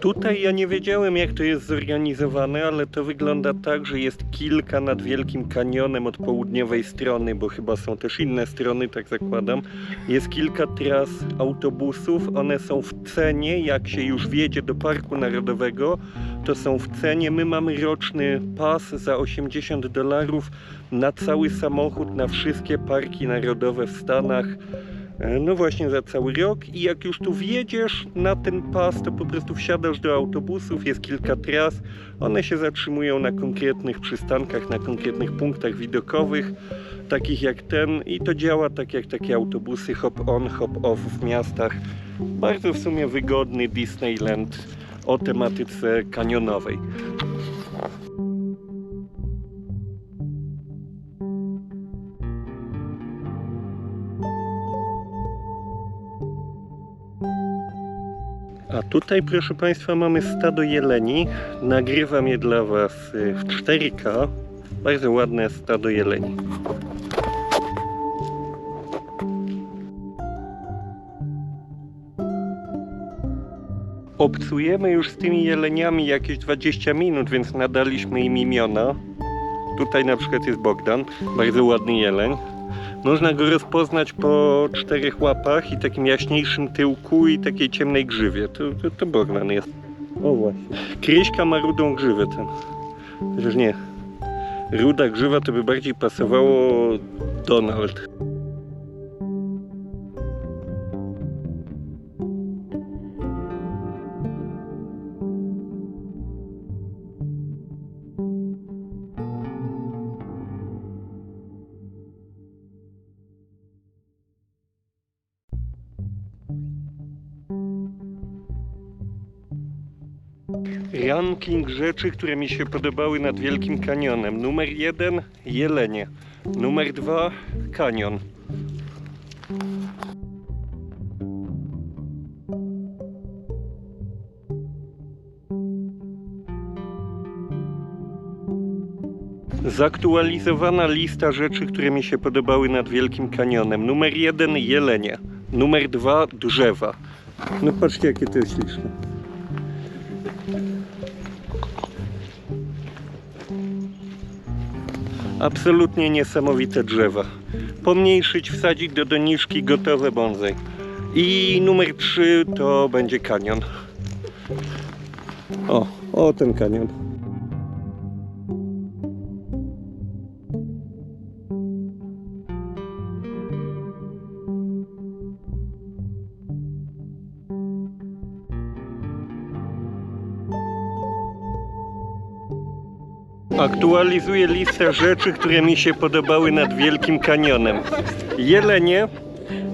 Tutaj ja nie wiedziałem jak to jest zorganizowane, ale to wygląda tak, że jest kilka nad Wielkim Kanionem od południowej strony, bo chyba są też inne strony, tak zakładam. Jest kilka tras autobusów, one są w cenie, jak się już wjedzie do Parku Narodowego, to są w cenie. My mamy roczny pas za 80 dolarów na cały samochód, na wszystkie parki narodowe w Stanach. E, No właśnie za cały rok i jak już tu wjedziesz na ten pas, to po prostu wsiadasz do autobusów, jest kilka tras, one się zatrzymują na konkretnych przystankach, na konkretnych punktach widokowych, takich jak ten i to działa tak jak takie autobusy hop on, hop off w miastach. Bardzo w sumie wygodny Disneyland o tematyce kanionowej. A tutaj, proszę Państwa, mamy stado jeleni. Nagrywam je dla Was y, w 4K. Bardzo ładne stado jeleni. Obcujemy już z tymi jeleniami jakieś 20 minut, więc nadaliśmy im imiona. Tutaj na przykład jest Bogdan, bardzo ładny jeleń. Można go rozpoznać po czterech łapach i takim jaśniejszym tyłku i takiej ciemnej grzywie. To, to, to jest. O właśnie. Kryśka ma rudą grzywę ten. Chociaż nie. Ruda grzywa to by bardziej pasowało Donald. Ranking rzeczy, które mi się podobały nad Wielkim Kanionem. Numer jeden jelenie. Numer dwa kanion. Zaktualizowana lista rzeczy, które mi się podobały nad Wielkim Kanionem. Numer jeden jelenie. Numer dwa drzewa. No patrzcie jakie to jest śliczne. Absolutnie niesamowite drzewa. Pomniejszyć, wsadzić do doniczki gotowe bonsai. I numer 3 to będzie kanion. O, o ten kanion. Aktualizuję listę rzeczy, które mi się podobały nad Wielkim Kanionem. Jelenie,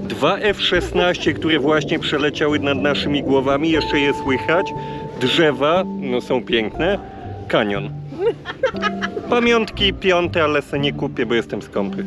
dwa F-16, które właśnie przeleciały nad naszymi głowami, jeszcze je słychać. Drzewa, no są piękne. Kanion. Pamiątki piąte, ale se nie kupię, bo jestem skąpy.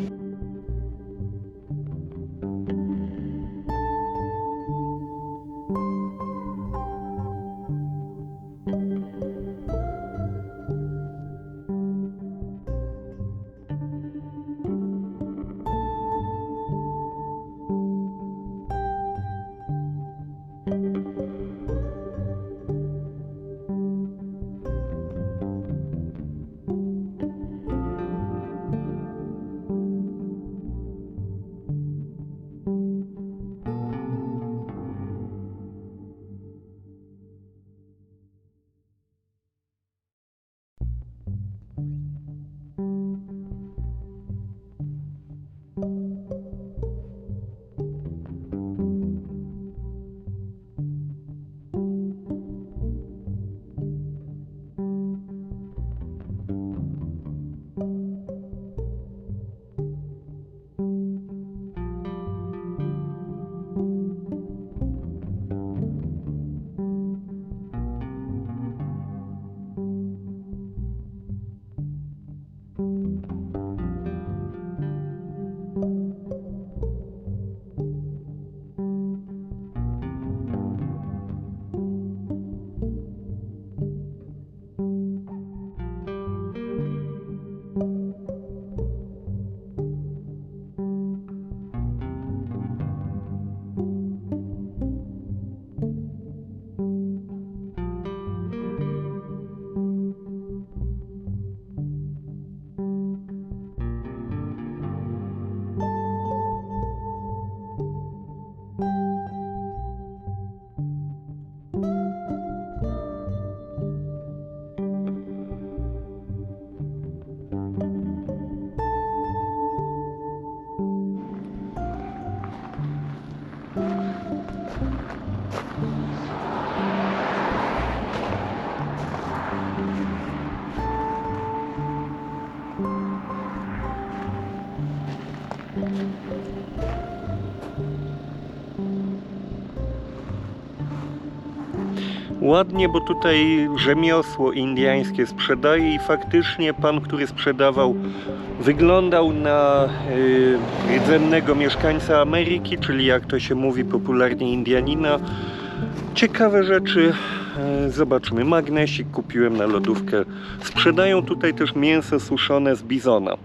Ładnie, bo tutaj rzemiosło indiańskie sprzedaje i faktycznie pan, który sprzedawał, wyglądał na y, rdzennego mieszkańca Ameryki, czyli jak to się mówi popularnie Indianina. Ciekawe rzeczy. E, Zobaczmy. Magnesik kupiłem na lodówkę. Sprzedają tutaj też mięso suszone z bizona.